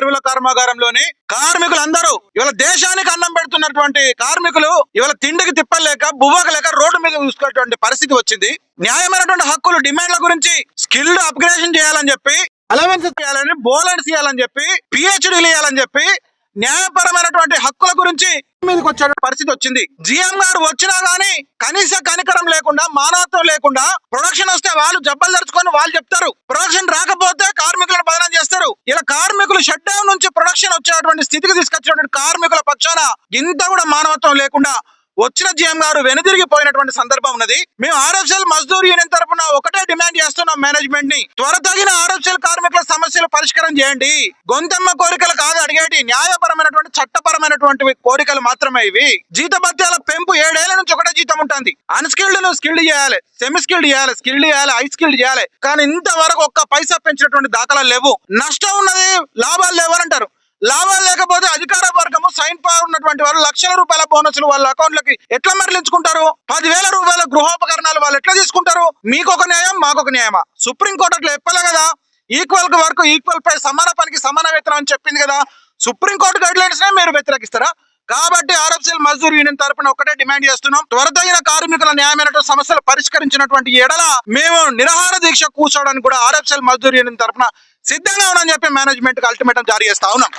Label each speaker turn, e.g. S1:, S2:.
S1: ఎరువుల కర్మాగారంలోని కార్మికులందరూ ఇవాళ దేశానికి అన్నం పెడుతున్నటువంటి కార్మికులు ఇవాళ తిండికి తిప్పలేక బువ్వక లేక రోడ్డు మీద చూసుకునేటువంటి పరిస్థితి వచ్చింది. న్యాయమైనటువంటి హక్కులు డిమాండ్ల గురించి స్కిల్డ్ అప్గ్రేషన్ చేయాలని చెప్పి అలవెన్స్ చేయాలని బోలెన్స్ చేయాలని చెప్పి పిహెచ్డీలు ఇవ్వాలని చెప్పి న్యాయపరమైనటువంటి హక్కుల గురించి మీదకి వచ్చే పరిస్థితి వచ్చింది. జిఎం గారు వచ్చినా గానీ కనీస కనికరం లేకుండా మానవత్వం లేకుండా ప్రొడక్షన్ వస్తే వాళ్ళు జబ్బలు తెరుచుకొని వాళ్ళు చెప్తారు. ప్రొడక్షన్ రాకపోతే కార్మికులను ఉన్నటువంటి స్థితికి తీసుకొచ్చినటువంటి కార్మికుల పక్షాన ఇంత కూడా మానవత్వం లేకుండా వచ్చిన జీఎం గారు వెనుదిరిగిపోయినటువంటి సందర్భం ఉన్నది. మేము ఆర్ఎఫ్ఎల్ మజ్దూర్ యూనియన్ తరపున ఒకటే డిమాండ్ చేస్తున్నాం మేనేజ్మెంట్ని త్వర తగిన ఆర్ఎఫ్ఎల్ కార్మికుల సమస్యలు పరిష్కారం చేయండి. గొంతెమ్మ కోరికలు కాదు అడిగేటి న్యాయపరమైనటువంటి చట్టపరమైనటువంటి కోరికలు మాత్రమే ఇవి. జీత భత్యాల పెంపు ఏడేళ్ళ నుంచి ఒకటే జీతం ఉంటుంది. అన్స్కిల్డ్ను స్కిల్డ్ చేయాలి సెమీ స్కిల్డ్ చేయాలి స్కిల్డ్ చేయాలి హై స్కిల్డ్ చేయాలి. కానీ ఇంతవరకు ఒక్క పైసా పెంచినటువంటి దాఖలాలు లేవు. నష్టం ఉన్నది లాభాలు లేవు. ఉన్నటువంటి వారు లక్షల రూపాయల బోనస్లు వాళ్ళ అకౌంట్లకి ఎట్లా మరలించుకుంటారు? పదివేల రూపాయల గృహోపకరణాలు వాళ్ళు ఎట్లా తీసుకుంటారు? మీకు ఒక న్యాయం మాకు ఒక న్యాయమా? సుప్రీం కోర్టు అట్లా చెప్పలే కదా? ఈక్వల్ వరకు ఈక్వల్ పై సమాన పనికి సమాన వేతనం అని చెప్పింది కదా? సుప్రీం కోర్టు గైడ్ లైన్స్ మీరు వ్యతిరేకిస్తారా? కాబట్టి ఆర్ఎఫ్సిఎల్ మజ్దూర్ యూనియన్ తరపున ఒకటే డిమాండ్ చేస్తున్నాం. త్వరతగిన కార్మికుల న్యాయమైన సమస్యలు పరిష్కరించినటువంటి ఎడల మేము నిరాహార దీక్ష కూర్చోవడానికి కూడా ఆర్ఎఫ్సిఎల్ మజ్దూర్ యూనియన్ తరపున సిద్ధంగా ఉన్నాం చెప్పి మేనేజ్మెంట్కి అల్టిమేటం జారీ చేస్తా ఉన్నాం.